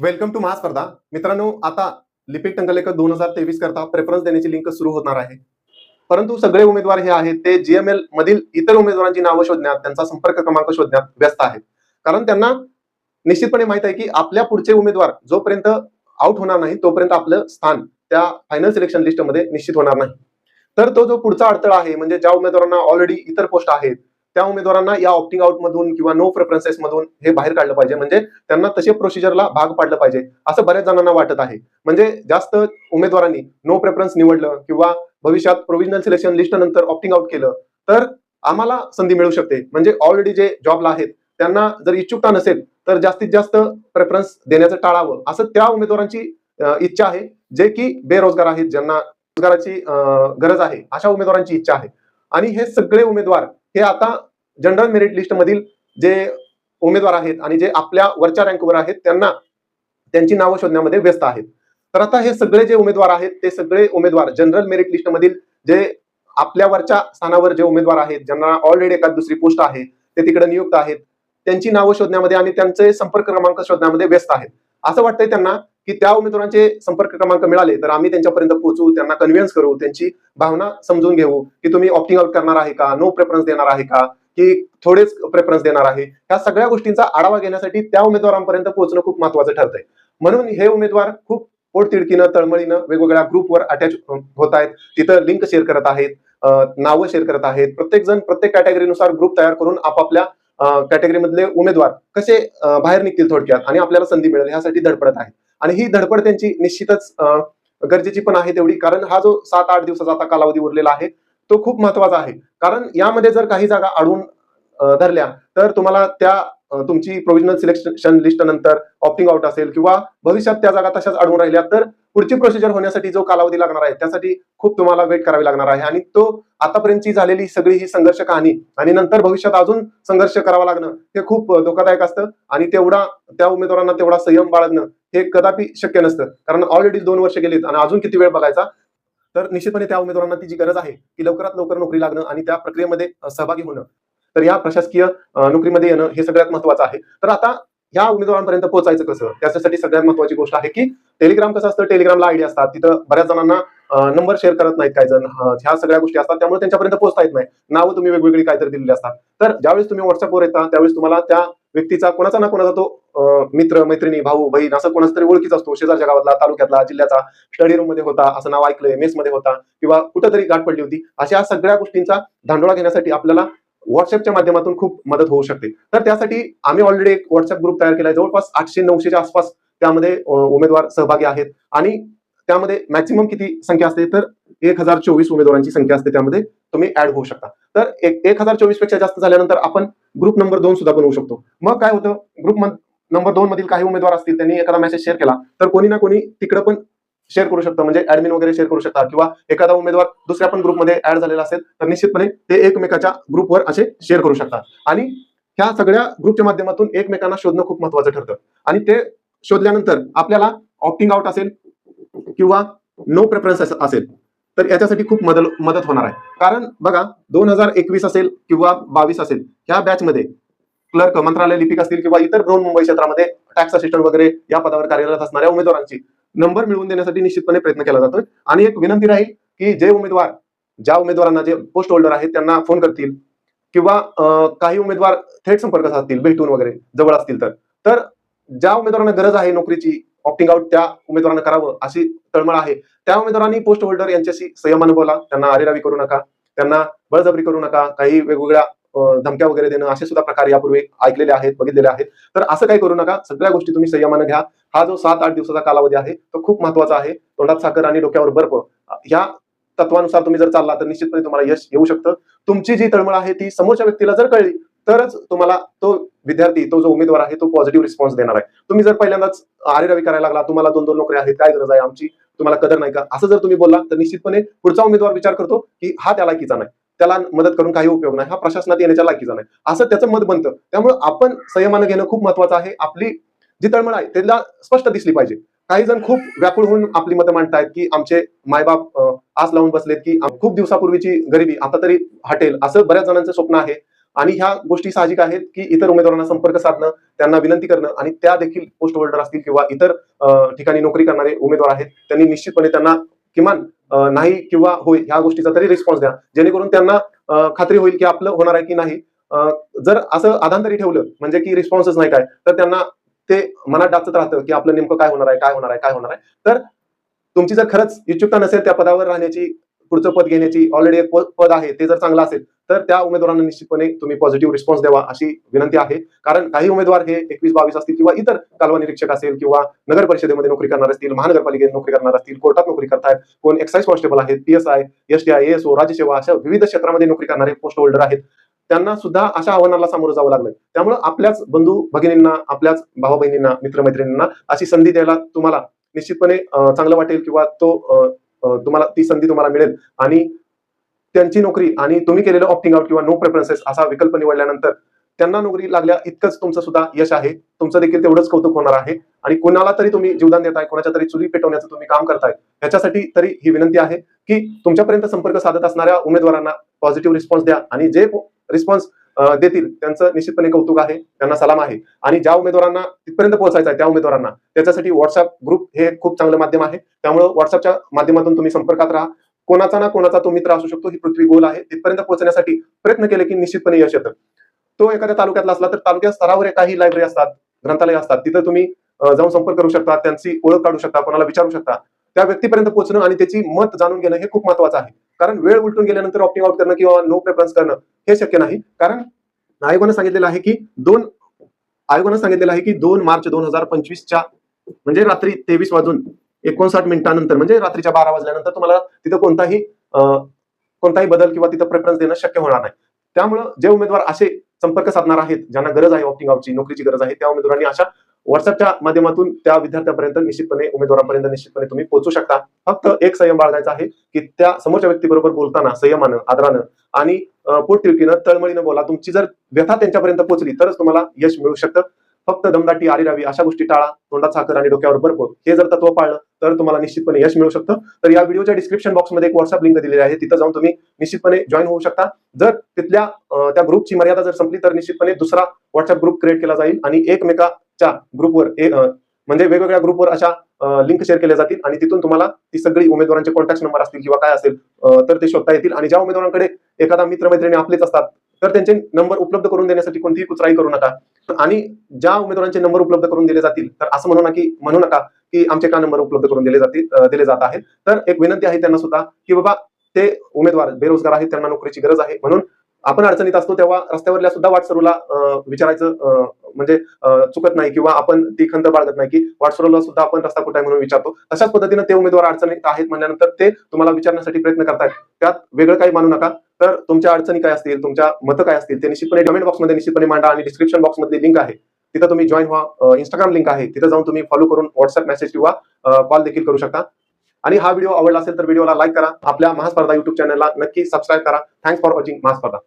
Welcome to महास्पर्धा मित्रांनो आता लिपिक टंकलेकर दोन हजार तेवीस करता प्रेफरन्स देण्याची लिंक सुरू होणार आहे. परंतु सगळे उमेदवार हे आहेत ते जीएमएल मधील इतर उमेदवारांची नावं शोधण्यात त्यांचा संपर्क क्रमांक शोधण्यात व्यस्त आहेत. कारण त्यांना निश्चितपणे माहीत आहे की आपल्या पुढचे उमेदवार जोपर्यंत आउट होणार नाही तोपर्यंत आपलं स्थान त्या फायनल सिलेक्शन लिस्टमध्ये निश्चित होणार नाही. तर तो जो पुढचा अडथळा आहे म्हणजे ज्या उमेदवारांना ऑलरेडी इतर पोस्ट आहेत त्या उमेदवारांना या ऑप्टिंग आउट मधून किंवा नो प्रेफरन्सेस मधून हे बाहेर काढलं पाहिजे. म्हणजे त्यांना तसे प्रोसिजरला भाग पाडलं पाहिजे. असं बऱ्याच जणांना वाटत आहे. म्हणजे जास्त उमेदवारांनी नो प्रेफरन्स निवडलं किंवा भविष्यात प्रोव्हिजनल सिलेक्शन लिस्ट नंतर ऑप्टिंग आउट केलं तर आम्हाला संधी मिळू शकते. म्हणजे ऑलरेडी जे जॉबला आहेत त्यांना जर इच्छुकता नसेल तर जास्तीत जास्त प्रेफरन्स देण्याचं टाळावं. असं त्या उमेदवारांची इच्छा आहे जे की बेरोजगार आहेत ज्यांना रोजगाराची गरज आहे अशा उमेदवारांची इच्छा आहे. आणि हे सगळे उमेदवार हे आता जनरल मेरिट लिस्ट मधील जे उमेदवार आहेत आणि जे आपल्या वरच्या रँकवर आहेत त्यांना त्यांची नावं शोधण्यामध्ये व्यस्त आहेत. तर आता हे सगळे जे उमेदवार आहेत ते सगळे उमेदवार जनरल मेरिट लिस्ट मधील जे आपल्या वरच्या स्थानावर जे उमेदवार आहेत ज्यांना ऑलरेडी एखाद दुसरी पोस्ट आहे ते तिकडे नियुक्त आहेत त्यांची नावं शोधण्यामध्ये आणि त्यांचे संपर्क क्रमांक शोधण्यामध्ये व्यस्त आहेत. असं वाटतंय त्यांना की त्या उमेदवारांचे संपर्क क्रमांक मिळाले तर आम्ही त्यांच्यापर्यंत पोहोचू त्यांना कन्व्हिन्स करू त्यांची भावना समजून घेऊ की तुम्ही ऑप्टिंग आउट करणार आहे का नो प्रेफरन्स देणार आहे का की थोडेच प्रेफरन्स देणार आहे. ह्या सगळ्या गोष्टींचा आढावा घेण्यासाठी त्या उमेदवारांपर्यंत पोहोचणं खूप महत्वाचं ठरतंय. म्हणून हे उमेदवार खूप पोटतिडकीनं तळमळीनं वेगवेगळ्या ग्रुपवर अटॅच होत आहेत. तिथं लिंक शेअर करत आहेत नावं शेअर करत आहेत. प्रत्येक जण प्रत्येक कॅटेगरीनुसार ग्रुप तयार करून आपापल्या कॅटेगरी मधले उमेदवार कसे बाहेर निघतील थोडक्यात आणि आपल्याला संधी मिळेल ह्यासाठी धडपडत आहेत. आणि ही धडपड त्यांची निश्चितच गरजेची पण आहे तेवढी. कारण हा जो सात आठ दिवसाचा आता कालावधी उरलेला आहे तो खूप महत्त्वाचा आहे. कारण यामध्ये जर काही जागा अडवून धरल्या तर तुम्हाला त्या तुमची प्रोव्हिजनल सिलेक्शन लिस्ट नंतर ऑप्टिंग आउट असेल किंवा भविष्यात त्या जागा तशाच अडवून राहिल्या तर पुढची प्रोसिजर होण्यासाठी जो कालावधी लागणार आहे त्यासाठी खूप तुम्हाला वेट करावी लागणार आहे. आणि तो आतापर्यंतची झालेली सगळी ही संघर्ष कहाणी आणि नंतर भविष्यात अजून संघर्ष करावा लागणं हे खूप धोकादायक असतं. आणि तेवढा त्या उमेदवारांना तेवढा संयम बाळगणं हे कदापि शक्य नसतं. कारण ऑलरेडी दोन वर्ष गेलीत आणि अजून किती वेळ बघायचा? तर निश्चितपणे त्या उमेदवारांना ती जी गरज आहे की लवकरात लवकर नोकरी लागणं आणि त्या प्रक्रियेमध्ये सहभागी होणं. तर या प्रशासकीय नोकरीमध्ये येणं हे सगळ्यात महत्वाचं आहे. तर आता ह्या उमेदवारांपर्यंत पोहोचायचं कसं? त्याच्यासाठी सगळ्यात महत्वाची गोष्ट आहे की टेलिग्राम कसं असतं? टेलिग्रामला आयडी असतात. तिथं बऱ्याच जणांना नंबर शेअर करत नाहीत काही जण. ह्या सगळ्या गोष्टी असतात. त्यामुळे त्यांच्यापर्यंत पोहोचता येत नाही. नावं तुम्ही वेगवेगळी काहीतरी दिलेली असतात. तर ज्यावेळेस तुम्ही व्हॉट्सअपवर येता त्यावेळेस तुम्हाला त्या व्यक्तीचा कोणाचा ना कोणाचा तो मित्र मैत्रिणी भाऊ बहीण असं कोणाचा तरी ओळखीचा असतो. शेजारच्या गावातला तालुक्यातला जिल्ह्याचा स्टडी रूममध्ये होता असं नाव ऐकलंय मेस मध्ये होता किंवा कुठंतरी गाठ पडली होती. अशा सगळ्या गोष्टींचा धांडोळा घेण्यासाठी आपल्याला व्हॉट्सअपच्या माध्यमातून खूप मदत होऊ शकते. तर त्यासाठी आम्ही ऑलरेडी एक व्हॉट्सअप ग्रुप तयार केलाय. जवळपास आठशे नऊशेच्या आसपास त्यामध्ये उमेदवार सहभागी आहेत. आणि त्यामध्ये मॅक्सिमम किती संख्या असते? तर एक हजार चोवीस उमेदवारांची संख्या असते त्यामध्ये. तुम्ही ऍड होऊ शकता. तर एक एक हजार चोवीसपेक्षा जास्त झाल्यानंतर आपण ग्रुप नंबर दोन सुद्धा बनवू शकतो. मग काय होतं? ग्रुप नंबर दोन मधील काही उमेदवार असतील त्यांनी एखादा मेसेज शेअर केला तर कोणी ना कोणी तिकडं पण शेअर करू शकता. म्हणजे ऍडमिन वगैरे शेअर करू शकता. किंवा एखादा उमेदवार दुसऱ्या पण ग्रुपमध्ये ऍड झालेला असेल तर निश्चितपणे ते एकमेकाच्या ग्रुपवर असे शेअर करू शकतात. आणि ह्या सगळ्या ग्रुपच्या माध्यमातून एकमेकांना शोधणं खूप महत्वाचं ठरतं. आणि ते शोधल्यानंतर आपल्याला ऑप्टिंग आउट असेल किंवा नो प्रेफरन्स असेल तर याच्यासाठी खूप मदत मदत होणार आहे. कारण बघा दोन हजार एकवीस असेल किंवा बावीस असेल ह्या बॅच मध्ये क्लर्क मंत्रालय लिपिक असतील किंवा इतर दोन मुंबई क्षेत्रामध्ये टॅक्स असिस्टंट वगैरे या पदावर कार्यरत असणाऱ्या उमेदवारांची नंबर मिळवून देण्यासाठी निश्चितपणे प्रयत्न केला जातोय. आणि एक विनंती राहील की जे उमेदवार ज्या उमेदवारांना जे पोस्ट होल्डर आहेत त्यांना फोन करतील किंवा काही उमेदवार थेट संपर्क साधतील भेटून वगैरे जवळ असतील तर. तर ज्या उमेदवारांना गरज आहे नोकरीची ऑप्टिंग आउट त्या उमेदवारांना करावं अशी तळमळ आहे त्या उमेदवारांनी पोस्ट होल्डर यांच्याशी संयम अनुभवला. त्यांना आरेरावी करू नका. त्यांना बळजबरी करू नका. काही वेगवेगळ्या धमक्या वगैरे देणं असे सुद्धा प्रकार यापूर्वी ऐकलेले आहेत बघितलेले आहेत. तर असं काही करू नका. सगळ्या गोष्टी तुम्ही संयमानं घ्या. हा जो सात आठ दिवसाचा कालावधी आहे तो खूप महत्त्वाचा आहे. तोंडात साखर आणि डोक्यावर बर्फ ह्या तत्वानुसार तुम्ही जर चालला तर निश्चितपणे तुम्हाला यश येऊ शकतं. तुमची जी तळमळ आहे ती समोरच्या व्यक्तीला जर कळली तरच तुम्हाला तो विद्यार्थी तो जो उमेदवार आहे तो पॉझिटिव्ह रिस्पॉन्स देणार आहे. तुम्ही जर पहिल्यांदाच आरेरावी करायला लागला तुम्हाला दोन दोन नोकऱ्या आहेत काय गरज आहे आमची? तुम्हाला कदर नाही का? असं जर तुम्ही बोलला तर निश्चितपणे पुढचा उमेदवार विचार करतो की हा त्या लायकीचा नाही. त्याला मदत करून काही उपयोग नाही. हा प्रशासनात येण्याच्या लायकीचा नाही. असं त्याचं मत बनतं. त्यामुळे आपण संयमानं घेणं खूप महत्वाचं आहे. आपली जी तळमळ आहे त्याला स्पष्ट दिसली पाहिजे. काही जण खूप व्याकुळ होऊन आपली मतं मांडतायत की आमचे मायबाप आस लावून बसलेत की खूप दिवसापूर्वीची गरिबी आता तरी हटेल. असं बऱ्याच जणांचं स्वप्न आहे. आणि ह्या गोष्टी साहजिक आहेत की इतर उमेदवारांना संपर्क साधणं त्यांना विनंती करणं आणि त्या देखील पोस्ट होल्डर असतील किंवा इतर अं, ठिकाणी नोकरी करणारे उमेदवार आहेत त्यांनी निश्चितपणे त्यांना किमान नाही किंवा होय ह्या गोष्टीचा तरी रिस्पॉन्स द्या. जेणेकरून त्यांना खात्री होईल की आपलं होणार आहे की नाही. जर असं आधांतरी ठेवलं म्हणजे की रिस्पॉन्सच नाही काय तर त्यांना ते मनात डाचत राहतं की आपलं नेमकं काय होणार आहे काय होणार आहे काय होणार आहे. तर तुमची जर खरंच इच्छुकता नसेल त्या पदावर राहण्याची पुढचं पद घेण्याची ऑलरेडी एक पद- आहे ते जर चांगलं असेल तर त्या उमेदवारांना निश्चितपणे तुम्ही पॉझिटिव्ह रिस्पॉन्स द्यावा अशी विनंती आहे. कारण काही उमेदवार हे एकवीस बावीस असतील किंवा इतर कालवा निरीक्षक असेल किंवा नगर परिषदेमध्ये नोकरी करणार असतील महानगरपालिकेत नोकरी करणार असतील कोर्टात नोकरी करतायत कोण excise constable P S I S T I S O ओ राज्यसेवा अशा विविध क्षेत्रामध्ये नोकरी करणारे पोस्ट होल्डर आहेत. त्यांना सुद्धा अशा आव्हानाला सामोरं जावं लागलं त्यामुळे आपल्याच बंधू भगिनींना आपल्याच भावा बहिणींना मित्रमैत्रिणींना अशी संधी द्यायला तुम्हाला निश्चितपणे चांगलं वाटेल किंवा तो तुम्हाला ती संधी तुम्हाला मिळेल. आणि त्यांची नोकरी आणि तुम्ही केलेलं ऑप्टिंग आउट किंवा नो प्रेफरन्सेस असा विकल्प निवडल्यानंतर त्यांना नोकरी लागल्या इतकंच तुमचं सुद्धा यश आहे. तुमचं देखील तेवढंच कौतुक होणार आहे. आणि कोणाला तरी तुम्ही जीवदान देताय कोणाच्या तरी चुली पेटवण्याचं तुम्ही काम करताय ह्याच्यासाठी तरी ही विनंती आहे की तुमच्यापर्यंत संपर्क साधत असणाऱ्या उमेदवारांना पॉझिटिव्ह रिस्पॉन्स द्या. आणि जे रिस्पॉन्स देतील. त्यांचं निश्चितपणे कौतुक आहे. त्यांना सलाम आहे. आणि ज्या उमेदवारांना तिथपर्यंत पोहोचायचं आहे त्या उमेदवारांना. त्याच्यासाठी व्हॉट्सअप ग्रुप हे खूप चांगलं माध्यम आहे. त्यामुळे व्हॉट्सअपच्या माध्यमातून तुम्ही संपर्कात राहा. कोणाचा ना कोणाचा तो मित्र असू शकतो. ही पृथ्वी गोल आहे. तिथपर्यंत पोहोचण्यासाठी प्रयत्न केले की निश्चितपणे यश येतं. तो एखाद्या तालुक्यातला असला तर तालुक्या स्तरावर काही लायब्ररी असतात ग्रंथालय असतात. तिथं तुम्ही जाऊन संपर्क करू शकता. त्यांची ओळख काढू शकता. कोणाला विचारू शकता. त्या व्यक्तीपर्यंत पोहोचणं आणि त्याची मत जाणून घेणं हे खूप महत्वाचं आहे. कारण वेळ उलटून गेल्यानंतर ऑप्टिंग आउट करणं किंवा नो प्रेफरन्स करणं हे शक्य नाही. कारण आयोगानं सांगितलेलं आहे की दोन आयोगानं सांगितलेलं आहे की दोन मार्च दोन हजार पंचवीसच्या म्हणजे रात्री तेवीस वाजून एकोणसाठ मिनिटानंतर म्हणजे रात्रीच्या बारा वाजल्यानंतर तुम्हाला तिथं कोणताही अं, कोणताही बदल किंवा तिथं प्रेफरन्स देणं शक्य होणार नाही. त्यामुळं जे उमेदवार असे संपर्क साधणार आहेत ज्यांना गरज आहे ऑप्टिंग आउटची नोकरीची गरज आहे त्या उमेदवारांनी अशा व्हॉट्सअपच्या माध्यमातून त्या विद्यार्थ्यापर्यंत निश्चितपणे उमेदवारांपर्यंत निश्चितपणे तुम्ही पोहोचू शकता. फक्त एक संयम बाळगायचा आहे की त्या समोरच्या व्यक्तीबरोबर बोलताना संयमानं आदरानं आणि अं, तळमळीनं बोला. तुमची जर व्यथा त्यांच्यापर्यंत पोहोचली तरच तुम्हाला यश मिळू शकतं. फक्त दमदाटी आरीरावी अशा गोष्टी टाळा. तोंडात साखर आणि डोक्यावर बर्फ हे जर तत्व पाळलं तर तुम्हाला निश्चितपणे यश मिळू शकतं. तर या व्हिडिओच्या डिस्क्रिप्शन बॉक्समध्ये एक व्हॉट्सअप लिंक दिलेली आहे. तिथं जाऊन तुम्ही निश्चितपणे जॉईन होऊ शकता. जर तिथल्या त्या ग्रुपची मर्यादा जर संपली तर निश्चितपणे दुसरा व्हॉट्सअप ग्रुप क्रिएट केला जाईल आणि एकमेका च्या ग्रुपवर म्हणजे वेगवेगळ्या ग्रुपवर अशा लिंक शेअर केल्या जातील आणि तिथून तुम्हाला ती सगळी उमेदवारांचे कॉन्टॅक्ट नंबर असतील किंवा काय असेल तर ते शोधता येतील. आणि ज्या उमेदवारांकडे एखादा मित्रमैत्रिणी आपलेच असतात तर त्यांचे नंबर उपलब्ध करून देण्यासाठी कोणतीही कुचराई करू नका. आणि ज्या उमेदवारांचे नंबर उपलब्ध करून दिले जातील तर असं म्हणू नका की म्हणू नका की आमचे का नंबर उपलब्ध करून दिले जातील दिले जात आहेत. तर एक विनंती आहे त्यांना सुद्धा की बाबा ते उमेदवार बेरोजगार आहेत त्यांना नोकरीची गरज आहे म्हणून आपण अडचणीत असतो तेव्हा रस्त्यावरल्या सुद्धा वाटसरूला विचारायचं म्हणजे चुकत नाही किंवा आपण ती खंत बाळगत नाही की वाटसरूला सुद्धा आपण रस्ता कुठे आहे म्हणून विचारतो. तशाच पद्धतीने ते उमेदवार अडचणीत आहेत म्हणल्यानंतर ते तुम्हाला विचारण्यासाठी प्रयत्न करतात त्यात वेगळं काही मानू नका. तर तुमच्या अडचणी काय असतील तुमच्या मतं काय असतील ते निश्चितपणे कमेंट बॉक्समध्ये निश्चितपणे मांडा आणि डिस्क्रिप्शन बॉक्समध्ये लिंक आहे. तिथं तुम्ही जॉईन व्हा इंस्टाग्राम लिंक आहे. तिथं जाऊन तुम्ही फॉलो करून व्हॉट्सअप मेसेज किंवा कॉल देखील करू शकता. आणि हा व्हिडिओ आवडला असेल तर व्हिडिओला लाईक करा. आपल्या महास्पर्धा युट्यूब चॅनलला नक्की सबस्क्राईब करा. Thanks for watching महास्पर्धा.